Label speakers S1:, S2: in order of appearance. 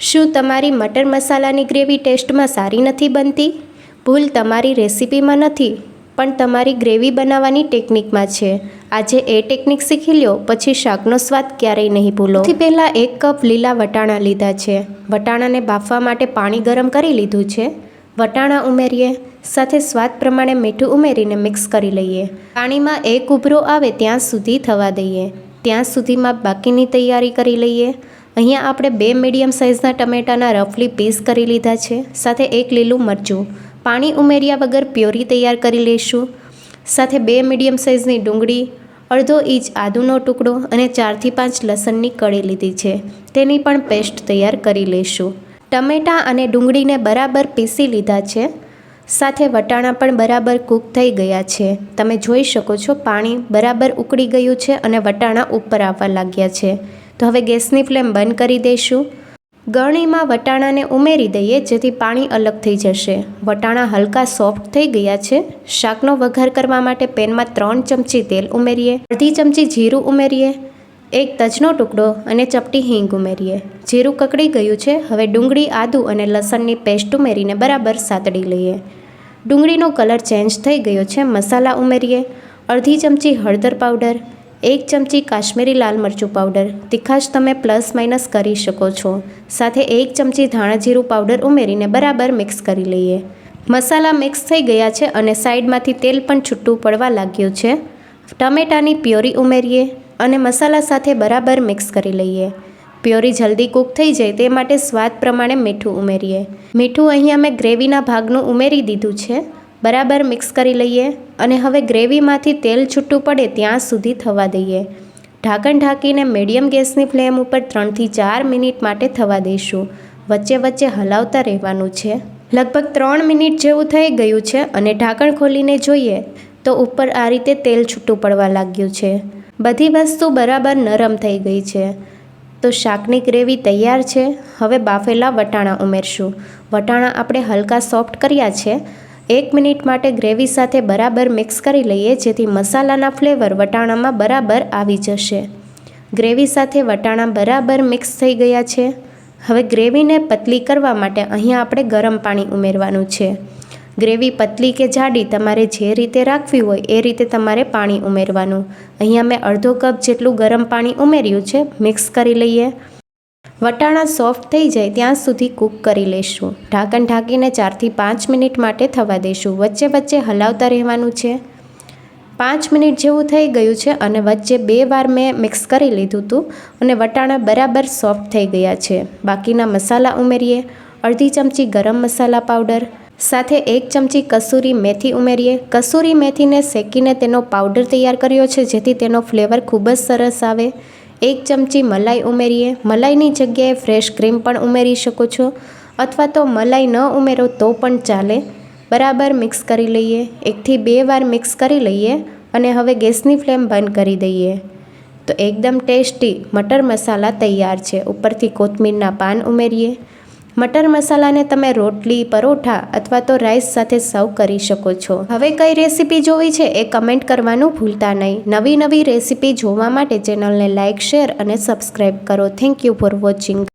S1: શું તમારી મટર મસાલાની ગ્રેવી ટેસ્ટમાં સારી નથી બનતી? ભૂલ તમારી રેસિપીમાં નથી, પણ તમારી ગ્રેવી બનાવવાની ટેકનિકમાં છે. આજે એ ટેકનિક શીખી લ્યો, પછી શાકનો સ્વાદ ક્યારેય નહીં ભૂલો. થી પહેલાં એક કપ લીલા વટાણા લીધા છે. વટાણાને બાફવા માટે પાણી ગરમ કરી લીધું છે. વટાણા ઉમેરીએ, સાથે સ્વાદ પ્રમાણે મીઠું ઉમેરીને મિક્સ કરી લઈએ. પાણીમાં એક ઉભરો આવે ત્યાં સુધી થવા દઈએ. ત્યાં સુધીમાં બાકીની તૈયારી કરી લઈએ. અહીંયા આપણે બે મીડિયમ સાઇઝના ટમેટાના રફલી પીસ કરી લીધા છે, સાથે એક લીલું મરચું. પાણી ઉમેર્યા વગર પ્યોરી તૈયાર કરી લઈશું. સાથે બે મીડિયમ સાઇઝની ડુંગળી, અડધો ઇંચ આદુનો ટુકડો અને ચારથી પાંચ લસણની કળી લીધી છે. તેની પણ પેસ્ટ તૈયાર કરી લઈશું. ટમેટાં અને ડુંગળીને બરાબર પીસી લીધા છે. સાથે વટાણા પણ બરાબર કૂક થઈ ગયા છે. તમે જોઈ શકો છો પાણી બરાબર ઉકળી ગયું છે અને વટાણા ઉપર આવવા લાગ્યા છે. તો હવે ગેસની ફ્લેમ બંધ કરી દઈશું. ગળણીમાં વટાણાને ઉમેરી દઈએ, જેથી પાણી અલગ થઈ જશે. વટાણા હલકા સોફ્ટ થઈ ગયા છે. શાકનો વઘાર કરવા માટે પેનમાં ત્રણ ચમચી તેલ ઉમેરીએ. અડધી ચમચી જીરું ઉમેરીએ. એક તજનો ટુકડો અને ચપટી હિંગ ઉમેરીએ. જીરું કકડી ગયું છે. હવે ડુંગળી, આદુ અને લસણની પેસ્ટ ઉમેરીને બરાબર સાતડી લઈએ. ડુંગળીનો કલર ચેન્જ થઈ ગયો છે. મસાલા ઉમેરીએ. અડધી ચમચી હળદર પાવડર. એક ચમચી કાશ્મીરી લાલ મરચું પાવડર તીખાશ તમે પ્લસ માઇનસ કરી શકો છો. સાથે એક ચમચી ધાણા જીરું પાવડર ઉમેરીને બરાબર મિક્સ કરી લઈએ. મસાલા મિક્સ થઈ ગયા છે અને સાઈડમાંથી તેલ પણ છૂટું પડવા લાગ્યું છે. ટમેટાની પ્યોરી ઉમેરીએ અને મસાલા સાથે બરાબર મિક્સ કરી લઈએ. પ્યોરી જલ્દી કૂક થઈ જાય તે માટે સ્વાદ પ્રમાણે મીઠું ઉમેરીએ. મીઠું અહીંયા મેં ગ્રેવીના ભાગનું ઉમેરી દીધું છે. બરાબર મિક્સ કરી લઈએ અને હવે ગ્રેવીમાંથી તેલ છૂટું પડે ત્યાં સુધી થવા દઈએ. ઢાંકણ ઢાંકીને મીડિયમ ગેસની ફ્લેમ ઉપર ત્રણથી ચાર મિનિટ માટે થવા દઈશું. વચ્ચે વચ્ચે હલાવતા રહેવાનું છે. લગભગ ત્રણ મિનિટ જેવું થઈ ગયું છે અને ઢાંકણ ખોલીને જોઈએ તો ઉપર આ રીતે તેલ છૂટું પડવા લાગ્યું છે. બધી વસ્તુ બરાબર નરમ થઈ ગઈ છે. તો શાકની ગ્રેવી તૈયાર છે. હવે બાફેલા વટાણા ઉમેરશું. વટાણા આપણે હલકા સોફ્ટ કર્યા છે. એક મિનિટ માટે ગ્રેવી સાથે બરાબર મિક્સ કરી લઈએ, જેથી મસાલાના ફ્લેવર વટાણામાં બરાબર આવી જશે. ગ્રેવી સાથે વટાણા બરાબર મિક્સ થઈ ગયા છે. હવે ગ્રેવીને પતલી કરવા માટે અહીંયા આપણે ગરમ પાણી ઉમેરવાનું છે. ગ્રેવી પતલી કે જાડી તમારે જે રીતે રાખવી હોય એ રીતે તમારે પાણી ઉમેરવાનું. અહીંયા મેં અડધો કપ જેટલું ગરમ પાણી ઉમેર્યું છે, મિક્સ કરી લઈએ. વટાણા સોફ્ટ થઈ જાય ત્યાં સુધી કૂક કરી લઈશું ઢાંકણ ઢાંકીને ચારથી પાંચ મિનિટ માટે થવા દઈશું વચ્ચે વચ્ચે હલાવતા રહેવાનું છે. પાંચ મિનિટ જેવું થઈ ગયું છે અને વચ્ચે બે વાર મેં મિક્સ કરી લીધું હતું અને વટાણા બરાબર સોફ્ટ થઈ ગયા છે. બાકીના મસાલા ઉમેરીએ. અડધી ચમચી ગરમ મસાલા પાવડર. સાથે એક ચમચી કસૂરી મેથી ઉમેરીએ. કસૂરી મેથીને શેકીને તેનો પાવડર તૈયાર કર્યો છે જેથી તેનો ફ્લેવર ખૂબ જ સરસ આવે. એક ચમચી મલાઈ ઉમેરીએ. મલાઈની જગ્યાએ ફ્રેશ ક્રીમ પણ ઉમેરી શકો છો. અથવા તો મલાઈ ન ઉમેરો તો પણ ચાલે. બરાબર મિક્સ કરી લઈએ. એકથી બે વાર મિક્સ કરી લઈએ અને હવે ગેસની ફ્લેમ બંધ કરી દઈએ. તો એકદમ ટેસ્ટી મટર મસાલા તૈયાર છે. ઉપરથી કોથમીરના પાન ઉમેરીએ. મટર મસાલાને તમે રોટલી, પરોઠા અથવા તો રાઈસ સાથે સર્વ કરી શકો છો. હવે કઈ રેસીપી જોવી છે એ કમેન્ટ કરવાનું ભૂલતા નહીં. નવી નવી રેસીપી જોવા માટે ચેનલને લાઇક શેર અને સબસ્ક્રાઈબ કરો. Thank you for watching.